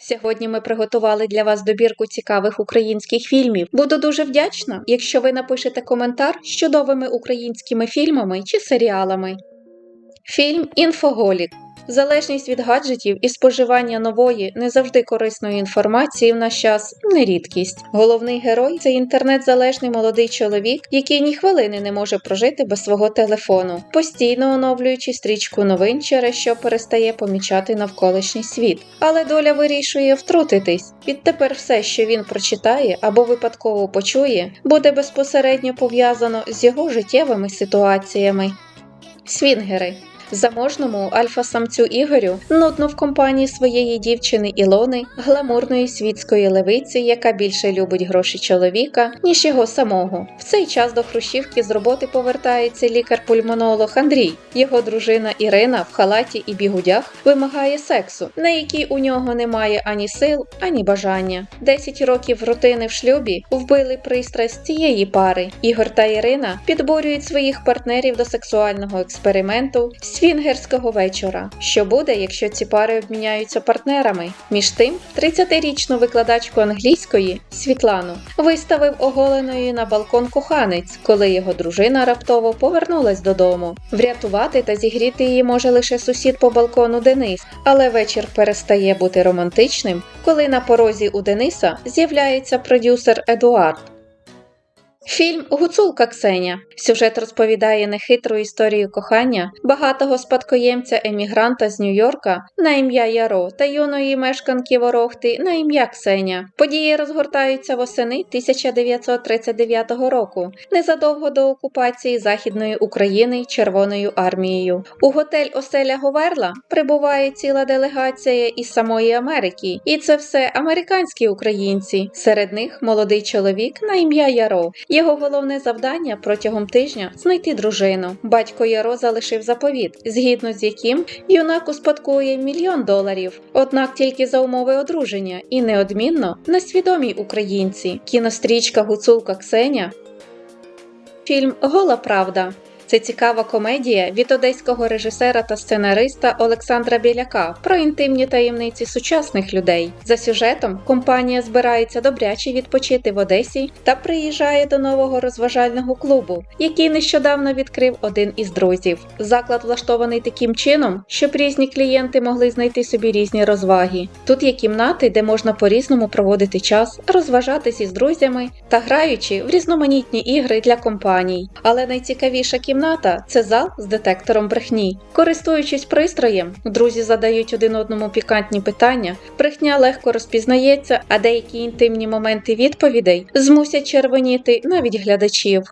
Сьогодні ми приготували для вас добірку цікавих українських фільмів. Буду дуже вдячна, якщо ви напишете коментар з чудовими українськими фільмами чи серіалами. Фільм Інфоголік. Залежність від гаджетів і споживання нової, не завжди корисної інформації в наш час не рідкість. Головний герой це інтернет-залежний молодий чоловік, який ні хвилини не може прожити без свого телефону, постійно оновлюючи стрічку новин, через що перестає помічати навколишній світ. Але доля вирішує втрутитись. Відтепер все, що він прочитає або випадково почує, буде безпосередньо пов'язано з його життєвими ситуаціями. Свінгери Заможному альфа-самцю Ігорю нудно в компанії своєї дівчини Ілони, гламурної світської левиці, яка більше любить гроші чоловіка, ніж його самого. В цей час до Хрущівки з роботи повертається лікар-пульмонолог Андрій. Його дружина Ірина в халаті і бігудях вимагає сексу, на який у нього немає ані сил, ані бажання. Десять років рутини в шлюбі вбили пристрасть цієї пари. Ігор та Ірина підборюють своїх партнерів до сексуального експерименту свінгерського вечора. Що буде, якщо ці пари обміняються партнерами? Між тим, 30-річну викладачку англійської Світлану виставив оголеною на балкон коханець, коли його дружина раптово повернулась додому. Врятувати та зігріти її може лише сусід по балкону Денис, але вечір перестає бути романтичним, коли на порозі у Дениса з'являється продюсер Едуард. Фільм Гуцулка Ксеня. Сюжет розповідає нехитру історію кохання багатого спадкоємця емігранта з Нью-Йорка на ім'я Яро та юної мешканки Ворохти на ім'я Ксеня. Події розгортаються восени 1939 року, незадовго до окупації Західної України Червоною армією. У готель Оселя Говерла прибуває ціла делегація із самої Америки, і це все американські українці. Серед них молодий чоловік на ім'я Яро. Його головне завдання протягом тижня знайти дружину. Батько Яро залишив заповіт, згідно з яким юнак успадкує мільйон доларів. Однак тільки за умови одруження і неодмінно на свідомій українці. Кінострічка Гуцулка Ксеня. Фільм Гола Правда. Це цікава комедія від одеського режисера та сценариста Олександра Біляка про інтимні таємниці сучасних людей. За сюжетом компанія збирається добряче відпочити в Одесі та приїжджає до нового розважального клубу, який нещодавно відкрив один із друзів. Заклад влаштований таким чином, щоб різні клієнти могли знайти собі різні розваги. Тут є кімнати, де можна по-різному проводити час, розважатись із друзями та граючи в різноманітні ігри для компаній. Але найцікавіша кімната це зал з детектором брехні. Користуючись пристроєм, друзі задають один одному пікантні питання, брехня легко розпізнається, а деякі інтимні моменти відповідей змусять червоніти навіть глядачів.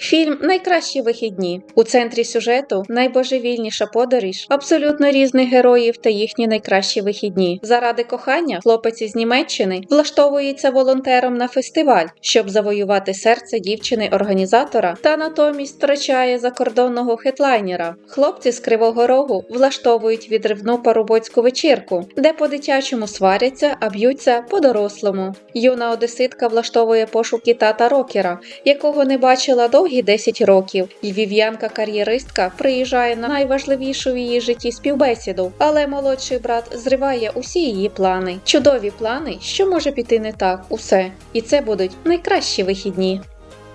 Фільм Найкращі вихідні у центрі сюжету найбожевільніша подорож абсолютно різних героїв та їхні найкращі вихідні. Заради кохання хлопець із Німеччини влаштовується волонтером на фестиваль, щоб завоювати серце дівчини-організатора, та натомість втрачає закордонного хедлайнера. Хлопці з Кривого Рогу влаштовують відривну парубоцьку вечірку, де по-дитячому сваряться, а б'ються по-дорослому. Юна одеситка влаштовує пошуки тата рокера, якого не бачила довгі 10 років. Львів'янка-кар'єристка приїжджає на найважливішу в її житті співбесіду, але молодший брат зриває усі її плани. Чудові плани, що може піти не так, усе. І це будуть найкращі вихідні.